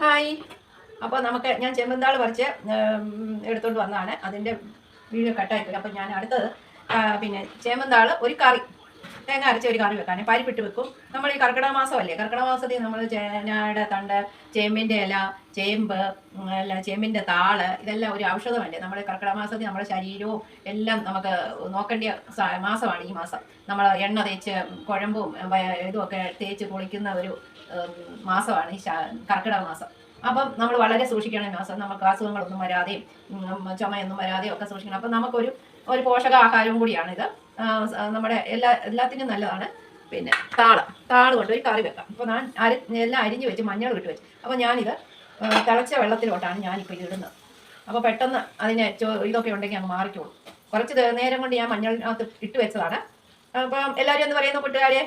Hi. അപ്പോൾ നമുക്ക് ഞാൻ ചെമ്പന്താൾ പറിച്ച് എടുത്തുകൊണ്ട് വന്നതാണ്. അതിന്റെ വീഡിയോ കട്ടായിപ്പോയി. അപ്പോൾ ഞാൻ അടുത്തത് പിന്നെ ചേമ്പന്താൾ ഒരു കറി. തേങ്ങ അരച്ച ഒരു കറി വെക്കാനേ പരിപ്പിട്ട് വെക്കും. നമ്മൾ ഈ കർക്കിടക മാസമല്ലേ? കർക്കിടക മാസത്തിൽ നമ്മൾ ചേനയുടെ തണ്ട് ചേമ്പിന്റെ ഇല ചേമ്പ് അല്ല ചേമ്പിന്റെ താൾ ഇതെല്ലാം ഒരു ഔഷധമല്ലേ? നമ്മുടെ കർക്കിടക മാസത്തിൽ നമ്മുടെ ശരീരവും എല്ലാം നമുക്ക് നോക്കേണ്ട മാസമാണ് ഈ മാസം. നമ്മൾ എണ്ണ തേച്ച് കുഴമ്പും ഇതുമൊക്കെ തേച്ച് കുളിക്കുന്ന ഒരു മാസമാണ് ഈ കർക്കിടക മാസം. അപ്പം നമ്മൾ വളരെ സൂക്ഷിക്കണം മാസം. നമുക്ക് അസുഖങ്ങളൊന്നും വരാതെയും ചുമയൊന്നും വരാതെയും ഒക്കെ സൂക്ഷിക്കണം. അപ്പം നമുക്കൊരു ഒരു പോഷകാഹാരവും കൂടിയാണ് ഇത് നമ്മുടെ എല്ലാ എല്ലാത്തിനും നല്ലതാണ്. പിന്നെ താള താൾ കൊണ്ട് ഒരു കറി വെക്കാം. അപ്പോൾ ഞാൻ അരി എല്ലാം അരിഞ്ഞ് വെച്ച് മഞ്ഞൾ ഇട്ട് വെച്ച്. അപ്പോൾ ഞാനിത് തിളച്ച വെള്ളത്തിലോട്ടാണ് ഞാനിപ്പോൾ ഇടുന്നത്. അപ്പോൾ പെട്ടെന്ന് അതിനെ ഇതൊക്കെ ഉണ്ടെങ്കിൽ അങ്ങ് മാറിക്കോളും. കുറച്ച് നേരം കൊണ്ട് ഞാൻ മഞ്ഞളിനകത്ത് ഇട്ട് വെച്ചതാണ്. അപ്പം എല്ലാവരും എന്ന് പറയുന്നു കൂട്ടുകാരെ?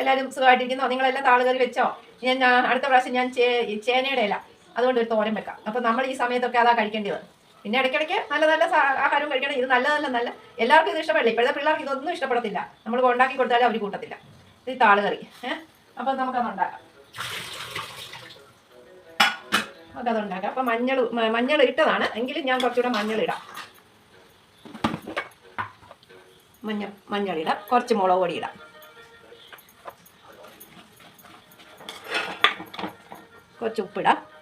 എല്ലാവരും സുഖമായിട്ടിരിക്കുന്നോ? നിങ്ങളെല്ലാം താളുകറി വെച്ചോ? ഞാൻ അടുത്ത പ്രാവശ്യം ഞാൻ ചേ ചേനയുടെ ഇല. അതുകൊണ്ട് ഒരു തോരൻ വെക്കാം. അപ്പം നമ്മൾ ഈ സമയത്തൊക്കെ അതാ കഴിക്കേണ്ടത്. പിന്നെ ഇടയ്ക്കിടയ്ക്ക് നല്ല നല്ല ആഹാരവും ആഹാരം കഴിക്കണം. ഇത് നല്ല നല്ല നല്ല എല്ലാവർക്കും ഇത് ഇഷ്ടപ്പെടില്ല. ഇപ്പോഴത്തെ പിള്ളേർക്ക് ഇതൊന്നും ഇഷ്ടപ്പെടത്തില്ല. നമ്മൾ ഉണ്ടാക്കി കൊടുത്താലും അവർ കൂട്ടത്തില്ല. ഇത് താളുകറി ഏഹ് അപ്പം നമുക്കത് ഉണ്ടാക്കാം. നമുക്കത് ഉണ്ടാക്കാം. അപ്പം മഞ്ഞൾ മഞ്ഞൾ ഇട്ടതാണ്. എങ്കിലും ഞാൻ കുറച്ചുകൂടെ മഞ്ഞൾ ഇടാം. മഞ്ഞ മഞ്ഞൾ ഇടാം. കുറച്ച് മുളക് പൊടി ഇടാം. കുറച്ച് ഉപ്പിടാം.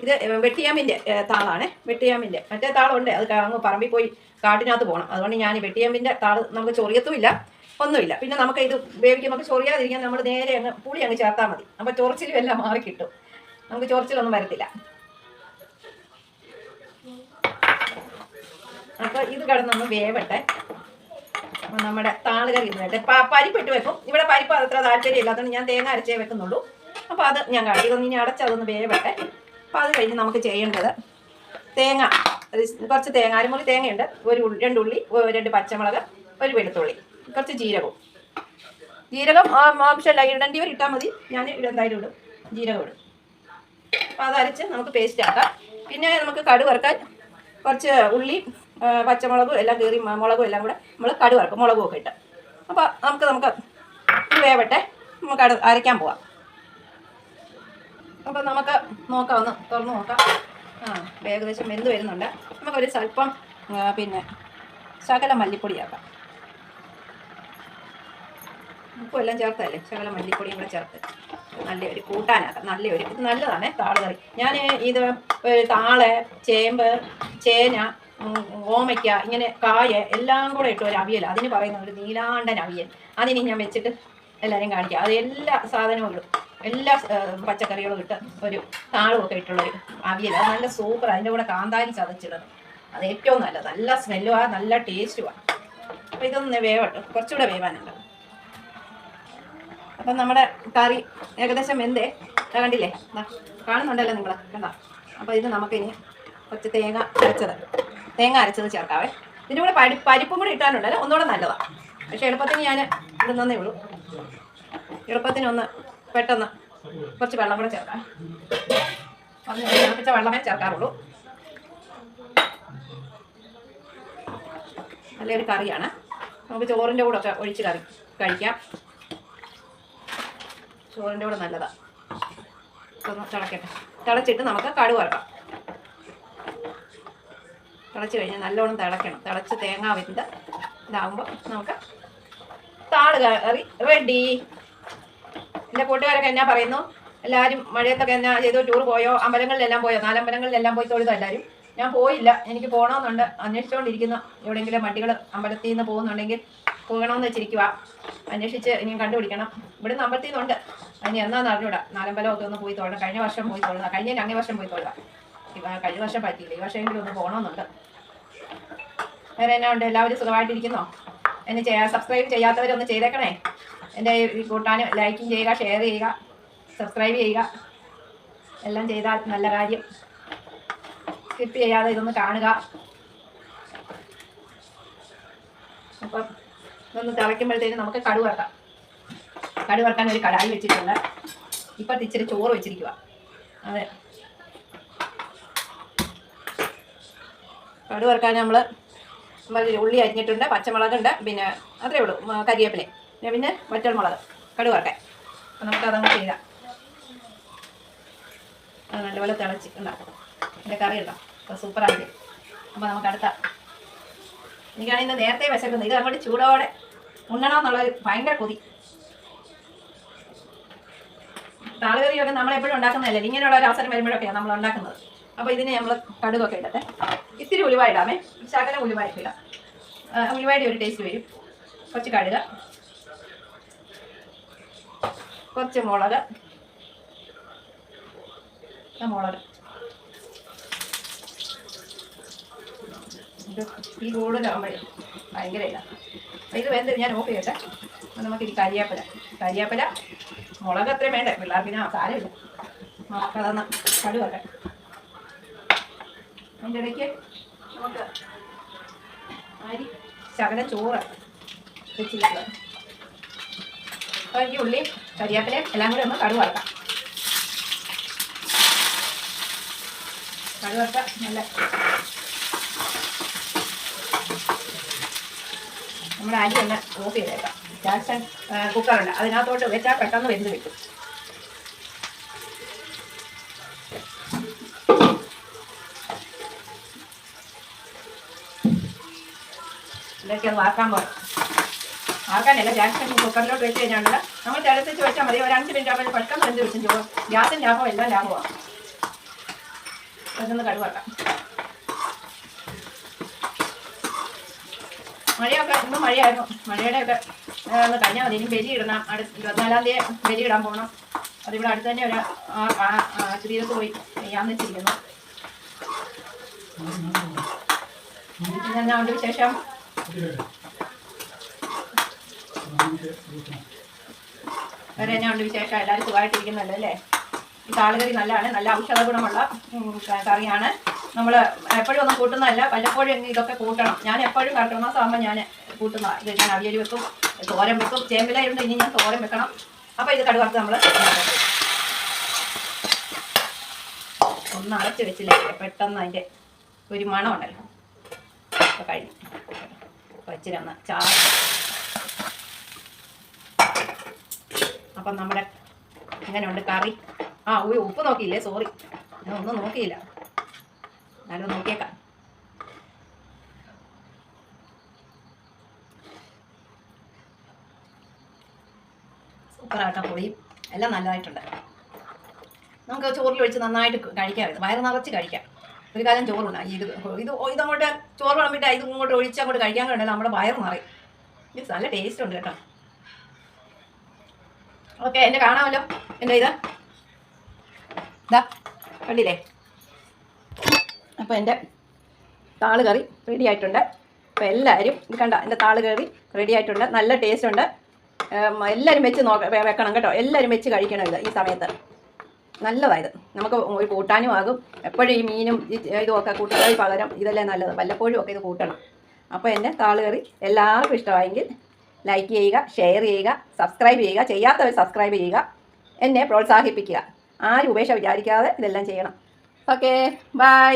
ഇത് വെട്ടിയാമ്പിന്റെ താളാണ്. വെട്ടിയാമ്പിന്റെ മറ്റേ താളുണ്ട്. അത് അങ്ങ് പറമ്പിൽ പോയി കാട്ടിനകത്ത് പോകണം അതുകൊണ്ട് ഞാൻ വെട്ടിയാമ്പിന്റെ താൾ നമുക്ക് ചൊറിയത്തുമില്ല. ഒന്നുമില്ല. പിന്നെ നമുക്ക് ഇത് വേവിക്കുമ്പോൾ ചൊറിയാതിരിക്കാൻ നമ്മൾ നേരെ അങ്ങ് പുളി അങ്ങ് ചേർത്താൽ മതി. അപ്പോൾ ചൊറിച്ചിലും എല്ലാം മാറി കിട്ടും. നമുക്ക് ചൊറിച്ചിലൊന്നും വരത്തില്ല. അപ്പോൾ ഇത് കിടന്നൊന്ന് വേവട്ടെ. നമ്മുടെ വേണ്ടേ. പ- പരിപ്പിട്ട് വെക്കും. ഇവിടെ പരിപ്പ് അത്ര താല്പര്യം അതുകൊണ്ട് ഞാൻ തേങ്ങ അരച്ചേ വെക്കുന്നുള്ളൂ. അപ്പോൾ അത് ഞാൻ കാട്ടി ഇതൊന്ന് ഇനി അടച്ചതൊന്ന് വേവട്ടെ. അപ്പോൾ അത് കഴിഞ്ഞ് നമുക്ക് ചെയ്യേണ്ടത് തേങ്ങ കുറച്ച് തേങ്ങ അരമുറി തേങ്ങയുണ്ട് ഒരു രണ്ട് ഉള്ളി രണ്ട് പച്ചമുളക് ഒരു വെളുത്തുള്ളി കുറച്ച് ജീരകവും. ജീരകം ഇടേണ്ടി ഇടേണ്ടിയവർ ഇട്ടാൽ മതി. ഞാൻ എന്തായാലും ഇടും ജീരകം ഇടും. അപ്പോൾ അത് അരച്ച് നമുക്ക് പേസ്റ്റ് ആക്കാം. പിന്നെ നമുക്ക് കടു വറുക്കാൻ കുറച്ച് ഉള്ളി പച്ചമുളകും എല്ലാം മ- മുളകും എല്ലാം കൂടെ നമ്മൾ കടു വറക്കും മുളകും ഇട്ട്. അപ്പോൾ നമുക്ക് നമുക്ക് വേവട്ടെ നമുക്ക് അരയ്ക്കാൻ പോവാം. അപ്പോൾ നമുക്ക് നോക്കാം ഒന്ന് തുറന്ന് നോക്കാം. ആ ഏകദേശം വെന്ത് വരുന്നുണ്ട്. നമുക്കൊരു സ്വല്പം പിന്നെ ശകല മല്ലിപ്പൊടിയാക്കാം. ഉപ്പും എല്ലാം ചേർത്തല്ലേ ശകല മല്ലിപ്പൊടിയും കൂടെ ചേർത്ത് നല്ലൊരു കൂട്ടാനാക്കാം. നല്ലൊരു ഇത് നല്ലതാണ് താൾ കറി ഞാൻ ഇത് ഒരു താൾ ചേമ്പ് ചേന ഓമയ്ക്ക ഇങ്ങനെ കായ എല്ലാം കൂടെ ഇട്ട് ഒരു അവിയൽ. അതിന് പറയുന്ന ഒരു നീലാണ്ടൻ അവിയൽ. അതിന് ഞാൻ വെച്ചിട്ട് എല്ലാവരും കാണിക്കുക അത് എല്ലാ സാധനവും എല്ലാ പച്ചക്കറികളും ഇട്ട് ഒരു താളുമൊക്കെ ഇട്ടുള്ളൊരു അവിയൽ അത് നല്ല സൂപ്പർ അതിന്റെ കൂടെ കാന്താരി ചതച്ചിടണം അത് ഏറ്റവും നല്ലത്. നല്ല സ്മെല്ലുമാണ് നല്ല ടേസ്റ്റുമാണ് അപ്പോൾ ഇതൊന്ന് വേവട്ടെ. കുറച്ചുകൂടെ വേവാനുണ്ട്. അപ്പം നമ്മുടെ കറി ഏകദേശം എന്തേ കണ്ടില്ലേ? കാണുന്നുണ്ടല്ലോ നിങ്ങൾ കണ്ടോ? അപ്പോൾ ഇത് നമുക്കിനി കുറച്ച് തേങ്ങ അരച്ചത്. തേങ്ങ അരച്ചത് ചേർക്കാവേ. ഇതിന്റെ കൂടെ പരി പരിപ്പും കൂടി ഇട്ടാനുണ്ടല്ലോ ഒന്നുകൂടെ നല്ലതാണ് പക്ഷേ എളുപ്പത്തിന് ഞാൻ ഇടുന്നേ ഉള്ളൂ. എളുപ്പത്തിനൊന്ന് പെട്ടെന്ന് കുറച്ച് വെള്ളം കൂടെ ചേർക്കാം. ഞാൻ തിളപ്പിച്ച വെള്ളമേ ചേർക്കാറുള്ളൂ. നല്ലൊരു കറിയാണ്. നമുക്ക് ചോറിന്റെ കൂടെ ഒക്കെ ഒഴിച്ച് കറി കഴിക്കാം. ചോറിന്റെ കൂടെ നല്ലതാണ് ഒന്ന് തിളക്കട്ടെ. തിളച്ചിട്ട് നമുക്ക് കടുക് വറക്കാം. തിളച്ച് കഴിഞ്ഞാൽ നല്ലോണം തിളയ്ക്കണം തിളച്ച് തേങ്ങ വെന്ത് ഇതാകുമ്പോൾ നമുക്ക് താൾ കറി റെഡി എന്റെ കൂട്ടുകാരൊക്കെ എന്നാ പറയുന്നു? എല്ലാവരും മഴയത്തൊക്കെ എന്നാ ചെയ്തു? ടൂർ പോയോ? അമ്പലങ്ങളിലെല്ലാം പോയോ? നാലമ്പലങ്ങളിലെല്ലാം പോയി തൊഴുതോ എല്ലാവരും ഞാൻ പോയില്ല. എനിക്ക് പോകണമെന്നുണ്ട് അന്വേഷിച്ചുകൊണ്ടിരിക്കുന്നു എവിടെയെങ്കിലും വണ്ടികൾ അമ്പലത്തിൽ നിന്ന് പോകുന്നുണ്ടെങ്കിൽ പോകണമെന്ന് വെച്ചിരിക്കുക അന്വേഷിച്ച് ഇനിയും കണ്ടുപിടിക്കണം. ഇവിടെ നിന്ന് അമ്പലത്തിൽ നിന്നുണ്ട് അതിന് എന്നാന്ന് അറിഞ്ഞൂടാ. നാലമ്പലമൊക്കെ ഒന്ന് പോയി തൊഴണം കഴിഞ്ഞ വർഷം പോയി തൊഴുക കഴിഞ്ഞ അങ്ങേ വർഷം പോയി ഇവ കഴിഞ്ഞ വർഷം പറ്റിയില്ല. ഈ വർഷമെങ്കിലും ഒന്ന് പോകണമെന്നുണ്ട് വേറെ എന്നാ ഉണ്ട്? എല്ലാവരും സുഖമായിട്ടിരിക്കുന്നോ? എന്നെ ചെയ്യാ സബ്സ്ക്രൈബ് ചെയ്യാത്തവരൊന്ന് ചെയ്തേക്കണേ. എന്റെ ഈ കൂട്ടാൻ ലൈക്കും ചെയ്യുക ഷെയർ ചെയ്യുക സബ്സ്ക്രൈബ് ചെയ്യുക. എല്ലാം ചെയ്താൽ നല്ല കാര്യം. സ്കിപ്പ് ചെയ്യാതെ ഇതൊന്ന് കാണുക. അപ്പം ഇതൊന്ന് തിളയ്ക്കുമ്പോഴത്തേക്കും നമുക്ക് കടു വറക്കാം. കടു വറക്കാൻ ഒരു കടായി വെച്ചിട്ടുണ്ട്. ഇപ്പം ഇച്ചിരി ചോറ് വെച്ചിരിക്കുക അതെ. കടു വറക്കാൻ നമ്മൾ ഉള്ളി അരിഞ്ഞിട്ടുണ്ട് പച്ചമുളകുണ്ട് പിന്നെ അത്രേ ഉള്ളൂ മ, കരിവേപ്പില പിന്നെ വറ്റൽമുളക് കടു വറക്കാൻ അപ്പം നമുക്ക് അതങ്ങ് ചെയ്യാം അത് നല്ലപോലെ തിളച്ച് ഉണ്ടാക്കാം എന്റെ കറി ഉണ്ടാവും അപ്പോൾ സൂപ്പറാണ് അപ്പോൾ നമുക്ക് അടുത്ത. എനിക്കാണെങ്കിൽ ഇന്ന് നേരത്തെ വിശക്കുന്നത് ഇത് അങ്ങോട്ട് ചൂടോടെ ഉണ്ണണമെന്നുള്ളൊരു ഭയങ്കര കൊതി. താളുകറിയൊക്കെ നമ്മളെപ്പോഴും ഉണ്ടാക്കുന്നതല്ലേ? ഇങ്ങനെയുള്ള ഒരു അവസരം വരുമ്പോഴൊക്കെയാണ് നമ്മൾ ഉണ്ടാക്കുന്നത്. അപ്പോൾ ഇതിനെ നമ്മൾ കടുകൊക്കെ ഇടട്ടെ. ഇത്തിരി ഉലുവ ഇടാമേ. ശകലം ഉലുവ ഇട്ടില്ല ഉലുവയുടെ ഒരു ടേസ്റ്റ് വരും. കുറച്ച് കടുക. കുറച്ച് മുളക്. മുളക്. ഈ കൂടുതലാകുമ്പോഴേ ഭയങ്കര ഇല്ല ഇത് വേണ്ട ഞാൻ ഓഫ് ചെയ്യട്ടെ. അപ്പം നമുക്ക് ഈ കരിയാപ്പല. കരിയാപ്പല മുളക് അത്രയും വേണ്ടേ? ഞാൻ സാരമില്ല. നമുക്കതൊന്ന് കടുവട്ടെ അതിന്റെ ഇടയ്ക്ക് നമുക്ക് അരി ശകല ചോറ് വെച്ചിട്ടുള്ളത് അപ്പോൾ ഈ ഉള്ളിയും കരിയാപ്പിലയും എല്ലാം കൂടി ഒന്ന് കടുവ് വറക്കാം. കടുവ വറുത്ത നല്ല നമ്മുടെ അരി ഒന്ന് ഓഫ് ചെയ്തേക്കാം. ജാക്സൺ കുക്കറുണ്ട് അതിനകത്തോട്ട് വെച്ചാൽ പെട്ടെന്ന് വെന്ത് കിട്ടും. ഇതൊക്കെ ഒന്ന് വാർക്കാൻ പോകാം ആർക്കാനല്ല ഗ്യാസ് കുക്കറിലോട്ട് വെച്ച് കഴിഞ്ഞാൽ നമ്മൾ തിളപ്പിച്ച് വെച്ചാൽ മതി. ഒരു അഞ്ച് മിനിറ്റ് ആകുമ്പോൾ പെട്ടെന്ന് എന്ത് വെച്ചും ചോറും ഗ്യാസും ലാഭം എല്ലാം ലാഭമാണ് പെട്ടെന്ന് കടുവാക്കാം മഴയൊക്കെ ഇന്നും മഴയായിരുന്നു. മഴയുടെ ഒക്കെ ഒന്ന് കഴിഞ്ഞാൽ മതി. ഇനി ബലി ഇടണം. അടുത്ത് ഇരുപത്തിനാലാം തീയതി ബലി ഇടാൻ പോകണം. അതിവിടെ അടുത്ത് തന്നെ ഒരു ആശുപത്രിയിലത്ത് പോയി ചെയ്യാൻ വെച്ചിരിക്കുന്നു. ഞാൻ വിശേഷം? വേറെ എന്നാ ഉണ്ട് വിശേഷം. എല്ലാവരും സുഖമായിട്ടിരിക്കുന്നുണ്ട് അല്ലേ? ഈ താളുകറി നല്ലതാണ്. നല്ല ഔഷധ ഗുണമുള്ള കറിയാണ്. നമ്മൾ എപ്പോഴും ഒന്നും കൂട്ടുന്നതല്ല. വല്ലപ്പോഴും ഇതൊക്കെ കൂട്ടണം. ഞാൻ എപ്പോഴും കർക്കിടമാസമാകുമ്പോൾ ഞാൻ കൂട്ടുന്ന ഇത് ഞാൻ അവിയൽ വെക്കും തോരൻ വെക്കും ചേമ്പിലായിരുന്നു ഇനി ഞാൻ തോരൻ വെക്കണം. അപ്പോൾ ഇത് കടുവറുത്ത് നമ്മൾ ഒന്ന് അടച്ച് വെച്ചില്ലേ? പെട്ടെന്ന് അതിന്റെ ഒരു മണം ഉണ്ടല്ലോ അപ്പോൾ കഴിഞ്ഞു വെച്ചിരുന്ന ചാറ് അപ്പം നമ്മുടെ എങ്ങനെയുണ്ട് കറി. ആ ഉയ്യോ ഉപ്പ് നോക്കിയില്ലേ? സോറി ഞാൻ ഒന്നും നോക്കിയില്ല. എന്നാലും നോക്കിയേക്കാം. സൂപ്പറാട്ട പൊടിയും എല്ലാം നല്ലതായിട്ടുണ്ട്. നമുക്ക് ചോറിൽ ഒഴിച്ച് നന്നായിട്ട് കഴിക്കാം വയറ് നിറച്ച് കഴിക്കാം. ഒരു കാലം ചോറുണ്ട് ഇത് ഇത് ഇതങ്ങോട്ട് ചോറ് വിളമ്പിട്ട് ഇത് ഇങ്ങോട്ട് ഒഴിച്ച് അങ്ങോട്ട് കഴിക്കാൻ കണ്ടല്ലോ നമ്മുടെ വയറ് നിറയും. ഇത് നല്ല ടേസ്റ്റ് ഉണ്ട് കേട്ടോ. ഓക്കെ എന്നെ കാണാമല്ലോ. എന്റെ ഇത്? ഇതാ കണ്ടില്ലേ? അപ്പോൾ എന്റെ താൾ കറി റെഡി ആയിട്ടുണ്ട്. അപ്പോൾ എല്ലാവരും കണ്ട എന്റെ താൾ കറി റെഡി ആയിട്ടുണ്ട്. നല്ല ടേസ്റ്റ് ഉണ്ട്. എല്ലാവരും വെച്ച് നോക്ക വെക്കണം കേട്ടോ. എല്ലാവരും വെച്ച് കഴിക്കണം ഇത് ഈ സമയത്ത്. നല്ലതായത് നമുക്ക് ഒരു കൂട്ടാനും ആകും. എപ്പോഴും ഈ മീനും ഇതുമൊക്കെ കൂട്ടുന്നതിന് പകരം ഇതല്ലേ നല്ലത്. വല്ലപ്പോഴും ഒക്കെ ഇത് കൂട്ടണം. അപ്പോൾ എന്റെ താളുകറി എല്ലാവർക്കും ഇഷ്ടമായെങ്കിൽ ലൈക്ക് ചെയ്യുക ഷെയർ ചെയ്യുക സബ്സ്ക്രൈബ് ചെയ്യുക ചെയ്യാത്തവർ സബ്സ്ക്രൈബ് ചെയ്യുക എന്നെ പ്രോത്സാഹിപ്പിക്കുക. ആരും ഉപേക്ഷ വിചാരിക്കാതെ ഇതെല്ലാം ചെയ്യണം. Okay bye